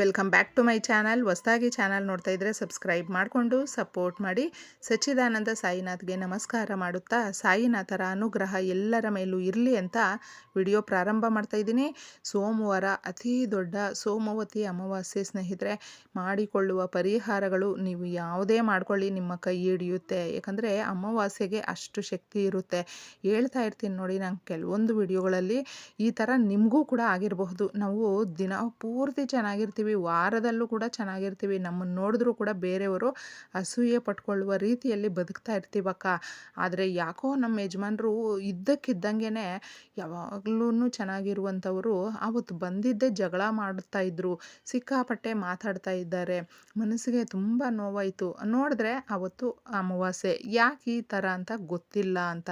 Welcome back to my channel. ಹೊಸದಾಗಿ channel ನೋಡ್ತಾ ಇದ್ರೆ ಸಬ್ಸ್ಕ್ರೈಬ್ ಮಾಡಿಕೊಂಡು ಸಪೋರ್ಟ್ ಮಾಡಿ. ಸಚ್ಚಿದಾನಂದ ಸಾಯಿನಾಥ್ಗೆ ನಮಸ್ಕಾರ ಮಾಡುತ್ತಾ ಸಾಯಿನಾಥರ ಅನುಗ್ರಹ ಎಲ್ಲರ ಮೇಲೂ ಇರಲಿ ಅಂತ ವಿಡಿಯೋ ಪ್ರಾರಂಭ ಮಾಡ್ತಾ ಇದ್ದೀನಿ. ಸೋಮವಾರ ಅತಿ ದೊಡ್ಡ ಸೋಮವತಿ ಅಮಾವಾಸ್ಯೆ ಸ್ನೇಹಿತರೆ, ಮಾಡಿಕೊಳ್ಳುವ ಪರಿಹಾರಗಳು ನೀವು ಯಾವುದೇ ಮಾಡ್ಕೊಳ್ಳಿ, ನಿಮ್ಮ ಕೈ ಹಿಡಿಯುತ್ತೆ. ಯಾಕಂದರೆ ಅಮಾವಾಸ್ಯೆಗೆ ಅಷ್ಟು ಶಕ್ತಿ ಇರುತ್ತೆ. ಹೇಳ್ತಾ ಇರ್ತೀನಿ ನೋಡಿ ನಾನು ಕೆಲವೊಂದು ವಿಡಿಯೋಗಳಲ್ಲಿ. ಈ ಥರ ನಿಮಗೂ ಕೂಡ ಆಗಿರಬಹುದು. ನಾವು ದಿನ ಪೂರ್ತಿ ಚೆನ್ನಾಗಿರ್ತೀವಿ. ವಾರದಲ್ಲೂ ಕೂಡ ಚೆನ್ನಾಗಿರ್ತೀವಿ. ನಮ್ಮನ್ನು ನೋಡಿದ್ರೂ ಕೂಡ ಬೇರೆಯವರು ಅಸೂಯೆ ಪಟ್ಕೊಳ್ಳುವ ರೀತಿಯಲ್ಲಿ ಬದುಕ್ತಾ ಇರ್ತೀವಕ್ಕ ಆದರೆ ಯಾಕೋ ನಮ್ಮ ಯಜಮಾನರು ಇದ್ದಕ್ಕಿದ್ದಂಗೆ ಯಾವಾಗ್ಲೂ ಚೆನ್ನಾಗಿರುವಂಥವರು ಅವತ್ತು ಬಂದಿದ್ದೇ ಜಗಳ ಮಾಡ್ತಾ ಇದ್ರು, ಸಿಕ್ಕಾಪಟ್ಟೆ ಮಾತಾಡ್ತಾ ಇದ್ದಾರೆ. ಮನಸ್ಸಿಗೆ ತುಂಬ ನೋವಾಯಿತು. ನೋಡಿದ್ರೆ ಅವತ್ತು ಅಮಾವಾಸ್ಯೆ. ಯಾಕೆ ಈ ಥರ ಅಂತ ಗೊತ್ತಿಲ್ಲ ಅಂತ.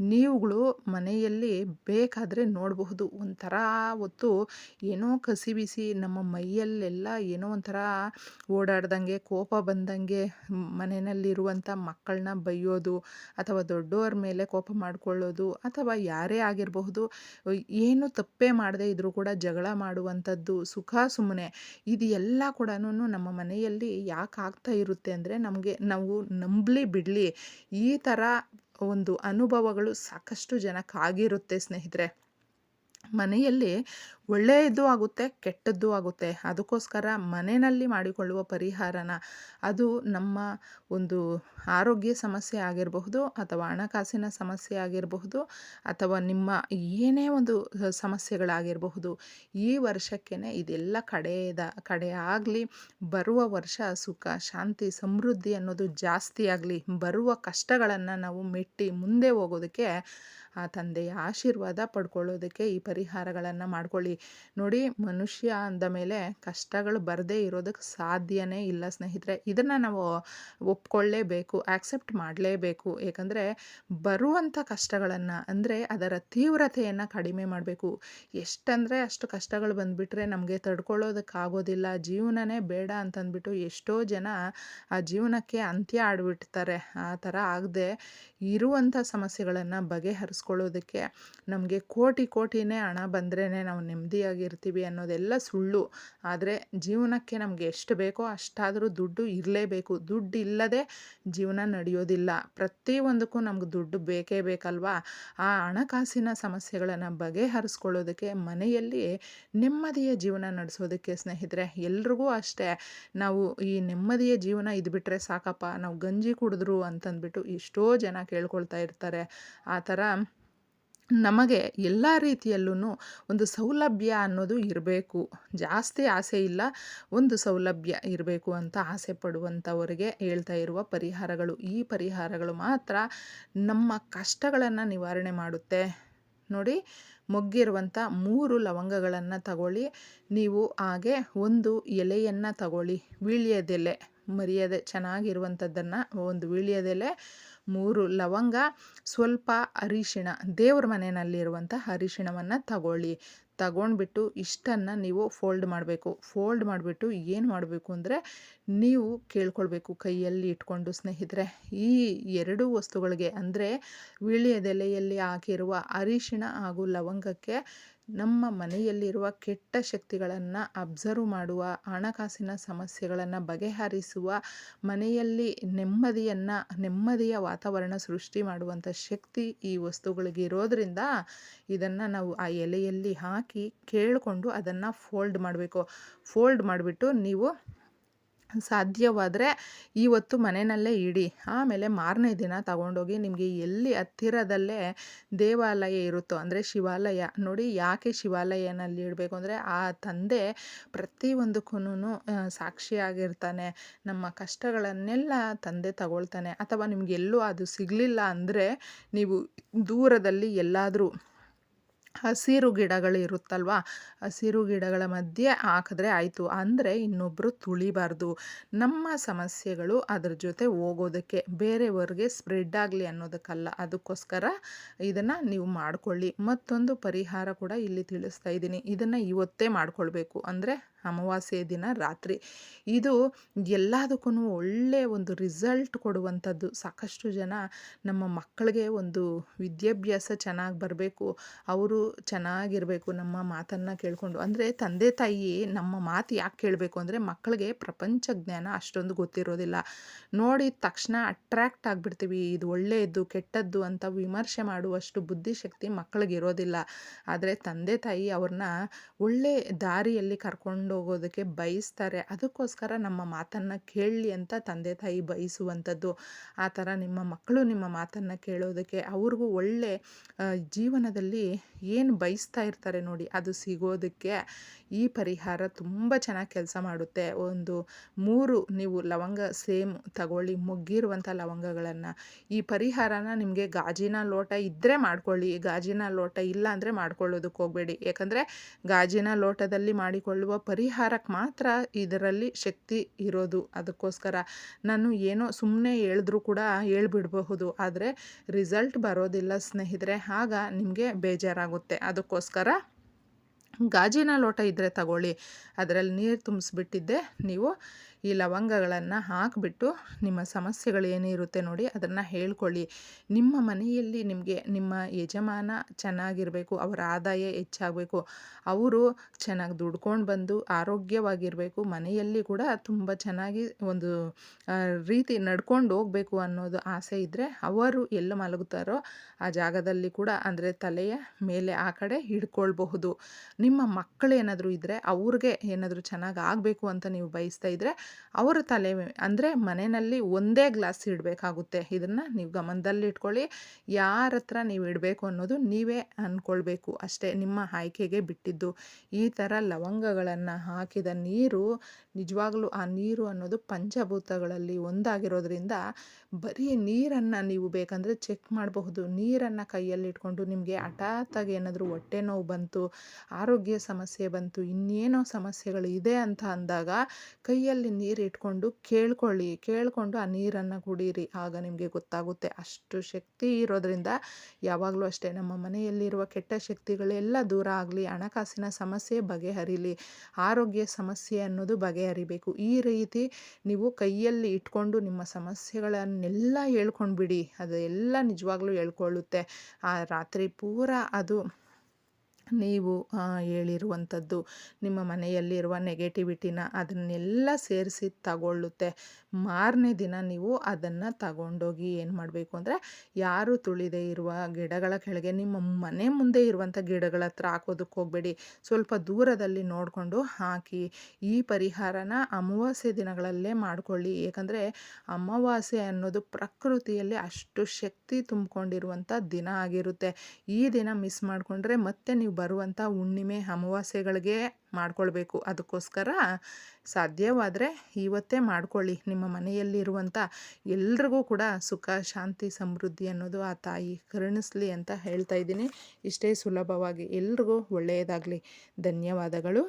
ನೀವುಗಳು ಮನೆಯಲ್ಲಿ ಬೇಕಾದರೆ ನೋಡಬಹುದು. ಒಂಥರ ಹೊತ್ತು ಏನೋ ಕಸಿ ಬಿಸಿ ನಮ್ಮ ಮೈಯಲ್ಲೆಲ್ಲ ಏನೋ ಒಂಥರ ಓಡಾಡ್ದಂಗೆ, ಕೋಪ ಬಂದಂಗೆ ಮನೆಯಲ್ಲಿರುವಂಥ ಮಕ್ಕಳನ್ನ ಬೈಯೋದು ಅಥವಾ ದೊಡ್ಡವರ ಮೇಲೆ ಕೋಪ ಮಾಡ್ಕೊಳ್ಳೋದು ಅಥವಾ ಯಾರೇ ಆಗಿರಬಹುದು, ಏನು ತಪ್ಪೇ ಮಾಡದೇ ಇದ್ರೂ ಕೂಡ ಜಗಳ ಮಾಡುವಂಥದ್ದು ಸುಖ ಸುಮ್ಮನೆ ಇದು ಎಲ್ಲ ಕೂಡ ನಮ್ಮ ಮನೆಯಲ್ಲಿ ಯಾಕೆ ಆಗ್ತಾ ಇರುತ್ತೆ ಅಂದರೆ ನಮಗೆ ನಾವು ನಂಬಲಿ ಬಿಡಲಿ. ಈ ಥರ ಒಂದು ಅನುಭವಗಳು ಸಾಕಷ್ಟು ಜನಕ್ಕಾಗಿರುತ್ತೆ ಸ್ನೇಹಿತರೆ. ಮನೆಯಲ್ಲಿ ಒಳ್ಳೆಯದು ಆಗುತ್ತೆ, ಕೆಟ್ಟದ್ದು ಆಗುತ್ತೆ. ಅದಕ್ಕೋಸ್ಕರ ಮನೆಯಲ್ಲಿ ಮಾಡಿಕೊಳ್ಳುವ ಪರಿಹಾರನ, ಅದು ನಮ್ಮ ಒಂದು ಆರೋಗ್ಯ ಸಮಸ್ಯೆ ಆಗಿರಬಹುದು ಅಥವಾ ಹಣಕಾಸಿನ ಸಮಸ್ಯೆ ಆಗಿರಬಹುದು ಅಥವಾ ನಿಮ್ಮ ಏನೇ ಒಂದು ಸಮಸ್ಯೆಗಳಾಗಿರಬಹುದು, ಈ ವರ್ಷಕ್ಕೇ ಇದೆಲ್ಲ ಕಡೆಯದ, ಕಡೆ ಆಗಲಿ, ಬರುವ ವರ್ಷ ಸುಖ, ಶಾಂತಿ, ಸಮೃದ್ಧಿ ಅನ್ನೋದು ಜಾಸ್ತಿ ಆಗಲಿ, ಬರುವ ಕಷ್ಟಗಳನ್ನು ನಾವು ಮೆಟ್ಟಿ ಮುಂದೆ ಹೋಗೋದಕ್ಕೆ ಆ ತಂದೆಯ ಆಶೀರ್ವಾದ ಪಡ್ಕೊಳ್ಳೋದಕ್ಕೆ ಈ ಪರಿಹಾರಗಳನ್ನು ಮಾಡ್ಕೊಳ್ಳಿ. ನೋಡಿ ಮನುಷ್ಯ ಅಂದ ಮೇಲೆ ಕಷ್ಟಗಳು ಬರದೇ ಇರೋದಕ್ಕೆ ಸಾಧ್ಯನೇ ಇಲ್ಲ ಸ್ನೇಹಿತರೆ. ಇದನ್ನು ನಾವು ಒಪ್ಕೊಳ್ಳೇಬೇಕು ಆ್ಯಕ್ಸೆಪ್ಟ್ ಮಾಡಲೇಬೇಕು. ಏಕೆಂದರೆ ಬರುವಂಥ ಕಷ್ಟಗಳನ್ನು, ಅಂದರೆ ಅದರ ತೀವ್ರತೆಯನ್ನು ಕಡಿಮೆ ಮಾಡಬೇಕು. ಎಷ್ಟಂದರೆ ಅಷ್ಟು ಕಷ್ಟಗಳು ಬಂದುಬಿಟ್ರೆ ನಮಗೆ ತಡ್ಕೊಳ್ಳೋದಕ್ಕಾಗೋದಿಲ್ಲ ಜೀವನನೇ ಬೇಡ ಅಂತಂದ್ಬಿಟ್ಟು ಎಷ್ಟೋ ಜನ ಆ ಜೀವನಕ್ಕೆ ಅಂತ್ಯ ಆಡ್ಬಿಡ್ತಾರೆ. ಆ ಥರ ಆಗದೆ ಇರುವಂಥ ಸಮಸ್ಯೆಗಳನ್ನು ಬಗೆಹರಿಸ್ಕೊಳ್ಳೋದಕ್ಕೆ ನಮಗೆ ಕೋಟಿ ಕೋಟಿನೇ ಹಣ ಬಂದ್ರೇ ನಾವು ನೆಮ್ಮದಿಯಾಗಿರ್ತೀವಿ ಅನ್ನೋದೆಲ್ಲ ಸುಳ್ಳು. ಆದರೆ ಜೀವನಕ್ಕೆ ನಮಗೆ ಎಷ್ಟು ಬೇಕೋ ಅಷ್ಟಾದರೂ ದುಡ್ಡು ಇರಲೇಬೇಕು. ದುಡ್ಡು ಇಲ್ಲದೆ ಜೀವನ ನಡೆಯೋದಿಲ್ಲ. ಪ್ರತಿಯೊಂದಕ್ಕೂ ನಮ್ಗೆ ದುಡ್ಡು ಬೇಕೇ ಬೇಕಲ್ವಾ? ಆ ಹಣಕಾಸಿನ ಸಮಸ್ಯೆಗಳನ್ನು ಬಗೆಹರಿಸ್ಕೊಳ್ಳೋದಕ್ಕೆ ಮನೆಯಲ್ಲಿ ನೆಮ್ಮದಿಯ ಜೀವನ ನಡೆಸೋದಕ್ಕೆ ಸ್ನೇಹಿತರೆ, ಎಲ್ರಿಗೂ ಅಷ್ಟೇ. ನಾವು ಈ ನೆಮ್ಮದಿಯ ಜೀವನ ಇದು ಬಿಟ್ಟರೆ ಸಾಕಪ್ಪ. ನಾವು ಗಂಜಿ ಕುಡಿದ್ರು ಅಂತಂದ್ಬಿಟ್ಟು ಎಷ್ಟೋ ಜನ ಕೇಳ್ಕೊಳ್ತಾ ಇರ್ತಾರೆ. ಆ ಥರ ನಮಗೆ ಎಲ್ಲ ರೀತಿಯಲ್ಲೂ ಒಂದು ಸೌಲಭ್ಯ ಅನ್ನೋದು ಇರಬೇಕು. ಜಾಸ್ತಿ ಆಸೆ ಇಲ್ಲ, ಒಂದು ಸೌಲಭ್ಯ ಇರಬೇಕು ಅಂತ ಆಸೆ ಪಡುವಂಥವರಿಗೆ ಹೇಳ್ತಾ ಇರುವ ಪರಿಹಾರಗಳು. ಈ ಪರಿಹಾರಗಳು ಮಾತ್ರ ನಮ್ಮ ಕಷ್ಟಗಳನ್ನು ನಿವಾರಣೆ ಮಾಡುತ್ತೆ. ನೋಡಿ, ಮೊಗ್ಗಿರುವಂಥ ಮೂರು ಲವಂಗಗಳನ್ನು ತಗೊಳ್ಳಿ. ನೀವು ಹಾಗೆ ಒಂದು ಎಲೆಯನ್ನು ತಗೊಳ್ಳಿ, ವೀಳ್ಯದೆಲೆ. ಮರಿಯದೆ ಚೆನ್ನಾಗಿರುವಂಥದ್ದನ್ನು ಒಂದು ವೀಳ್ಯದೆಲೆ ಮೂರು ಲವಂಗ, ಸ್ವಲ್ಪ ಅರಿಶಿಣ, ದೇವ್ರ ಮನೆಯಲ್ಲಿರುವಂಥ ಅರಿಶಿಣವನ್ನು ತಗೊಳ್ಳಿ. ತಗೊಂಡ್ಬಿಟ್ಟು ಇಷ್ಟನ್ನು ನೀವು ಫೋಲ್ಡ್ ಮಾಡಬೇಕು. ಫೋಲ್ಡ್ ಮಾಡಿಬಿಟ್ಟು ಏನು ಮಾಡಬೇಕು ಅಂದರೆ ನೀವು ಕೇಳ್ಕೊಳ್ಬೇಕು ಕೈಯಲ್ಲಿ ಇಟ್ಕೊಂಡು ಸ್ನೇಹಿತರೆ. ಈ ಎರಡು ವಸ್ತುಗಳಿಗೆ ಅಂದರೆ ವೀಳ್ಯದೆಲೆಯಲ್ಲಿ ಹಾಕಿರುವ ಅರಿಶಿಣ ಹಾಗೂ ಲವಂಗಕ್ಕೆ ನಮ್ಮ ಮನೆಯಲ್ಲಿರುವ ಕೆಟ್ಟ ಶಕ್ತಿಗಳನ್ನು ಅಬ್ಸರ್ವ್ ಮಾಡುವ, ಹಣಕಾಸಿನ ಸಮಸ್ಯೆಗಳನ್ನು ಬಗೆಹರಿಸುವ, ಮನೆಯಲ್ಲಿ ನೆಮ್ಮದಿಯನ್ನು, ನೆಮ್ಮದಿಯ ವಾತಾವರಣ ಸೃಷ್ಟಿ ಮಾಡುವಂಥ ಶಕ್ತಿ ಈ ವಸ್ತುಗಳಿಗೆ ಇರೋದರಿಂದ ಇದನ್ನು ನಾವು ಆ ಎಲೆಯಲ್ಲಿ ಹಾಕಿ ಕೇಳಿಕೊಂಡು ಅದನ್ನು ಫೋಲ್ಡ್ ಮಾಡಬೇಕು. ಫೋಲ್ಡ್ ಮಾಡಿಬಿಟ್ಟು ನೀವು ಸಾಧ್ಯವಾದರೆ ಇವತ್ತು ಮನೆಯಲ್ಲೇ ಇಡಿ. ಆಮೇಲೆ ಮಾರನೇ ದಿನ ತಗೊಂಡೋಗಿ ನಿಮಗೆ ಎಲ್ಲಿ ಹತ್ತಿರದಲ್ಲೇ ದೇವಾಲಯ ಇರುತ್ತೋ, ಅಂದರೆ ಶಿವಾಲಯ, ನೋಡಿ ಯಾಕೆ ಶಿವಾಲಯನಲ್ಲಿ ಇಡಬೇಕು ಅಂದರೆ ಆ ತಂದೆ ಪ್ರತಿಯೊಂದಕ್ಕೂ ಸಾಕ್ಷಿಯಾಗಿರ್ತಾನೆ. ನಮ್ಮ ಕಷ್ಟಗಳನ್ನೆಲ್ಲ ತಂದೆ ತಗೊಳ್ತಾನೆ. ಅಥವಾ ನಿಮಗೆಲ್ಲೂ ಅದು ಸಿಗಲಿಲ್ಲ ಅಂದರೆ ನೀವು ದೂರದಲ್ಲಿ ಎಲ್ಲಾದರೂ ಹಸಿರು ಗಿಡಗಳು ಇರುತ್ತಲ್ವ? ಹಸಿರು ಗಿಡಗಳ ಮಧ್ಯೆ ಹಾಕಿದ್ರೆ ಆಯಿತು. ಅಂದರೆ ಇನ್ನೊಬ್ಬರು ತುಳಿಬಾರ್ದು. ನಮ್ಮ ಸಮಸ್ಯೆಗಳು ಅದ್ರ ಜೊತೆ ಹೋಗೋದಕ್ಕೆ. ಬೇರೆಯವ್ರಿಗೆ ಸ್ಪ್ರೆಡ್ ಆಗಲಿ ಅನ್ನೋದಕ್ಕಲ್ಲ. ಅದಕ್ಕೋಸ್ಕರ ಇದನ್ನು ನೀವು ಮಾಡಿಕೊಳ್ಳಿ. ಮತ್ತೊಂದು ಪರಿಹಾರ ಕೂಡ ಇಲ್ಲಿ ತಿಳಿಸ್ತಾ ಇದ್ದೀನಿ. ಇದನ್ನು ಇವತ್ತೇ ಮಾಡಿಕೊಳ್ಬೇಕು. ಅಂದರೆ ಅಮಾವಾಸ್ಯೆ ದಿನ ರಾತ್ರಿ. ಇದು ಎಲ್ಲದಕ್ಕೂ ಒಳ್ಳೆಯ ಒಂದು ರಿಸಲ್ಟ್ ಕೊಡುವಂಥದ್ದು. ಸಾಕಷ್ಟು ಜನ ನಮ್ಮ ಮಕ್ಕಳಿಗೆ ಒಂದು ವಿದ್ಯಾಭ್ಯಾಸ ಚೆನ್ನಾಗಿ ಬರಬೇಕು. ಅವರು ಚೆನ್ನಾಗಿರಬೇಕು ನಮ್ಮ ಮಾತನ್ನು ಕೇಳಿಕೊಂಡು. ಅಂದರೆ ತಂದೆ ತಾಯಿ ನಮ್ಮ ಮಾತು ಯಾಕೆ ಕೇಳಬೇಕು ಅಂದರೆ ಮಕ್ಕಳಿಗೆ ಪ್ರಪಂಚ ಜ್ಞಾನ ಅಷ್ಟೊಂದು ಗೊತ್ತಿರೋದಿಲ್ಲ. ನೋಡಿದ ತಕ್ಷಣ ಅಟ್ರ್ಯಾಕ್ಟ್ ಆಗಿಬಿಡ್ತೀವಿ. ಇದು ಒಳ್ಳೆಯದು ಕೆಟ್ಟದ್ದು ಅಂತ ವಿಮರ್ಶೆ ಮಾಡುವಷ್ಟು ಬುದ್ಧಿಶಕ್ತಿ ಮಕ್ಕಳಿಗೆ ಇರೋದಿಲ್ಲ. ಆದರೆ ತಂದೆ ತಾಯಿ ಅವ್ರನ್ನ ಒಳ್ಳೆ ದಾರಿಯಲ್ಲಿ ಕರ್ಕೊಂಡು ಹೋಗೋದಕ್ಕೆ ಬಯಸ್ತಾರೆ. ಅದಕ್ಕೋಸ್ಕರ ನಮ್ಮ ಮಾತನ್ನು ಕೇಳಲಿ ಅಂತ ತಂದೆ ತಾಯಿ ಬಯಸುವಂಥದ್ದು. ಆ ಥರ ನಿಮ್ಮ ಮಕ್ಕಳು ನಿಮ್ಮ ಮಾತನ್ನು ಕೇಳೋದಕ್ಕೆ ಅವ್ರಿಗೂ ಒಳ್ಳೆ ಜೀವನದಲ್ಲಿ ಏನು ಬಯಸ್ತಾ ಇರ್ತಾರೆ ನೋಡಿ, ಅದು ಸಿಗೋದಕ್ಕೆ ಈ ಪರಿಹಾರ ತುಂಬ ಚೆನ್ನಾಗಿ ಕೆಲಸ ಮಾಡುತ್ತೆ. ಒಂದು ಮೂರು ನೀವು ಲವಂಗ ಸೇಮ್ ತಗೊಳ್ಳಿ ಮುಗ್ಗಿರುವಂಥ ಲವಂಗಗಳನ್ನು. ಈ ಪರಿಹಾರನ ನಿಮಗೆ ಗಾಜಿನ ಲೋಟ ಇದ್ದರೆ ಮಾಡ್ಕೊಳ್ಳಿ, ಗಾಜಿನ ಲೋಟ ಇಲ್ಲ ಅಂದರೆ ಮಾಡ್ಕೊಳ್ಳೋದಕ್ಕೆ ಹೋಗಬೇಡಿ. ಯಾಕಂದರೆ ಗಾಜಿನ ಲೋಟದಲ್ಲಿ ಮಾಡಿಕೊಳ್ಳುವ ಪರಿಹಾರಕ್ಕೆ ಮಾತ್ರ ಇದರಲ್ಲಿ ಶಕ್ತಿ ಇರೋದು. ಅದಕ್ಕೋಸ್ಕರ ನಾನು ಏನೋ ಸುಮ್ಮನೆ ಹೇಳಿದ್ರೂ ಕೂಡ ಹೇಳ್ಬಿಡಬಹುದು. ಆದರೆ ರಿಸಲ್ಟ್ ಬರೋದಿಲ್ಲ ಸ್ನೇಹಿತರೆ. ಆಗ ನಿಮಗೆ ಬೇಜಾರಾಗುತ್ತೆ. ಅದಕ್ಕೋಸ್ಕರ ಗಾಜಿನ ಲೋಟ ಇದ್ದರೆ ತಗೊಳ್ಳಿ. ಅದರಲ್ಲಿ ನೀರು ತುಂಬಿಸ್ಬಿಟ್ಟಿದ್ದೆ. ನೀವು ಈ ಲವಂಗಗಳನ್ನು ಹಾಕಿಬಿಟ್ಟು ನಿಮ್ಮ ಸಮಸ್ಯೆಗಳು ಏನಿರುತ್ತೆ ನೋಡಿ ಅದನ್ನು ಹೇಳ್ಕೊಳ್ಳಿ. ನಿಮ್ಮ ಮನೆಯಲ್ಲಿ ನಿಮಗೆ ನಿಮ್ಮ ಯಜಮಾನ ಚೆನ್ನಾಗಿರಬೇಕು, ಅವರ ಆದಾಯ ಹೆಚ್ಚಾಗಬೇಕು, ಅವರು ಚೆನ್ನಾಗಿ ದುಡ್ಕೊಂಡು ಬಂದು ಆರೋಗ್ಯವಾಗಿರಬೇಕು, ಮನೆಯಲ್ಲಿ ಕೂಡ ತುಂಬ ಚೆನ್ನಾಗಿ ಒಂದು ರೀತಿ ನಡ್ಕೊಂಡು ಹೋಗಬೇಕು ಅನ್ನೋದು ಆಸೆ ಇದ್ದರೆ ಅವರು ಎಲ್ಲ ಮಲಗುತ್ತಾರೋ ಆ ಜಾಗದಲ್ಲಿ ಕೂಡ ಅಂದರೆ ತಲೆಯ ಮೇಲೆ ಆ ಕಡೆ ಹಿಡ್ಕೊಳ್ಬಹುದು. ನಿಮ್ಮ ಮಕ್ಕಳು ಏನಾದರೂ ಇದ್ದರೆ ಅವ್ರಿಗೆ ಏನಾದರೂ ಚೆನ್ನಾಗಿ ಆಗಬೇಕು ಅಂತ ನೀವು ಬಯಸ್ತಾ ಇದ್ದರೆ ಅವರ ತಲೆ ಅಂದರೆ ಮನೆಯಲ್ಲಿ ಒಂದೇ ಗ್ಲಾಸ್ ಇಡಬೇಕಾಗುತ್ತೆ. ಇದನ್ನು ನೀವು ಗಮನದಲ್ಲಿ ಇಟ್ಕೊಳ್ಳಿ. ಯಾರ ಹತ್ರ ನೀವು ಇಡಬೇಕು ಅನ್ನೋದು ನೀವೇ ಅಂದ್ಕೊಳ್ಬೇಕು ಅಷ್ಟೇ, ನಿಮ್ಮ ಆಯ್ಕೆಗೆ ಬಿಟ್ಟಿದ್ದು. ಈ ಥರ ಲವಂಗಗಳನ್ನು ಹಾಕಿದ ನೀರು, ನಿಜವಾಗ್ಲೂ ಆ ನೀರು ಅನ್ನೋದು ಪಂಚಭೂತಗಳಲ್ಲಿ ಒಂದಾಗಿರೋದ್ರಿಂದ ಬರೀ ನೀರನ್ನು ನೀವು ಬೇಕಂದರೆ ಚೆಕ್ ಮಾಡಬಹುದು. ನೀರನ್ನು ಕೈಯಲ್ಲಿ ಇಟ್ಕೊಂಡು ನಿಮಗೆ ಹಠಾತ್ತಾಗಿ ಏನಾದರೂ ಹೊಟ್ಟೆ ನೋವು ಬಂತು, ಆರೋಗ್ಯ ಸಮಸ್ಯೆ ಬಂತು, ಇನ್ನೇನೋ ಸಮಸ್ಯೆಗಳು ಇದೆ ಅಂತ ಅಂದಾಗ ಕೈಯಲ್ಲಿ ನೀರು ಇಟ್ಕೊಂಡು ಕೇಳ್ಕೊಳ್ಳಿ, ಕೇಳಿಕೊಂಡು ಆ ನೀರನ್ನು ಕುಡೀರಿ. ಆಗ ನಿಮಗೆ ಗೊತ್ತಾಗುತ್ತೆ ಅಷ್ಟು ಶಕ್ತಿ ಇರೋದ್ರಿಂದ ಯಾವಾಗಲೂ ಅಷ್ಟೇ ನಮ್ಮ ಮನೆಯಲ್ಲಿರುವ ಕೆಟ್ಟ ಶಕ್ತಿಗಳೆಲ್ಲ ದೂರ ಆಗಲಿ, ಹಣಕಾಸಿನ ಸಮಸ್ಯೆ ಬಗೆಹರಿಲಿ, ಆರೋಗ್ಯ ಸಮಸ್ಯೆ ಅನ್ನೋದು ಬಗೆಹರಿಬೇಕು. ಈ ರೀತಿ ನೀವು ಕೈಯಲ್ಲಿ ಇಟ್ಕೊಂಡು ನಿಮ್ಮ ಸಮಸ್ಯೆಗಳನ್ನೆಲ್ಲ ಹೇಳ್ಕೊಂಡ್ಬಿಡಿ. ಅದೆಲ್ಲ ನಿಜವಾಗ್ಲೂ ಹೇಳ್ಕೊಳ್ಳುತ್ತೆ. ಆ ರಾತ್ರಿ ಪೂರ ಅದು ನೀವು ಹೇಳಿರುವಂಥದ್ದು ನಿಮ್ಮ ಮನೆಯಲ್ಲಿರುವ ನೆಗೆಟಿವಿಟಿನ ಅದನ್ನೆಲ್ಲ ಸೇರಿಸಿ ತಗೊಳ್ಳುತ್ತೆ. ಮಾರನೇ ದಿನ ನೀವು ಅದನ್ನು ತಗೊಂಡೋಗಿ ಏನು ಮಾಡಬೇಕು ಅಂದರೆ, ಯಾರು ತುಳಿದೇ ಇರುವ ಗಿಡಗಳ ಕೆಳಗೆ, ನಿಮ್ಮ ಮನೆ ಮುಂದೆ ಇರುವಂಥ ಗಿಡಗಳ ಹತ್ರ ಹಾಕೋದಕ್ಕೆ ಹೋಗಬೇಡಿ. ಸ್ವಲ್ಪ ದೂರದಲ್ಲಿ ನೋಡಿಕೊಂಡು ಹಾಕಿ, ಈ ಪರಿಹಾರನ ಅಮಾವಾಸ್ಯೆ ದಿನಗಳಲ್ಲೇ ಮಾಡಿಕೊಳ್ಳಿ. ಏಕೆಂದರೆ ಅಮಾವಾಸ್ಯೆ ಅನ್ನೋದು ಪ್ರಕೃತಿಯಲ್ಲಿ ಅಷ್ಟು ಶಕ್ತಿ ತುಂಬಿಕೊಂಡಿರುವಂಥ ದಿನ ಆಗಿರುತ್ತೆ. ಈ ದಿನ ಮಿಸ್ ಮಾಡಿಕೊಂಡ್ರೆ ಮತ್ತೆ ನೀವು ಬರುವಂಥ ಹುಣ್ಣಿಮೆ ಅಮಾವಾಸ್ಯೆಗಳಿಗೆ ಮಾಡ್ಕೊಳ್ಬೇಕು. ಅದಕ್ಕೋಸ್ಕರ ಸಾಧ್ಯವಾದರೆ ಇವತ್ತೇ ಮಾಡ್ಕೊಳ್ಳಿ. ನಿಮ್ಮ ಮನೆಯಲ್ಲಿರುವಂಥ ಎಲ್ರಿಗೂ ಕೂಡ ಸುಖ, ಶಾಂತಿ, ಸಮೃದ್ಧಿ ಅನ್ನೋದು ಆ ತಾಯಿ ಕರುಣಿಸ್ಲಿ ಅಂತ ಹೇಳ್ತಾ ಇದ್ದೀನಿ. ಇಷ್ಟೇ ಸುಲಭವಾಗಿ ಎಲ್ರಿಗೂ ಒಳ್ಳೆಯದಾಗಲಿ. ಧನ್ಯವಾದಗಳು.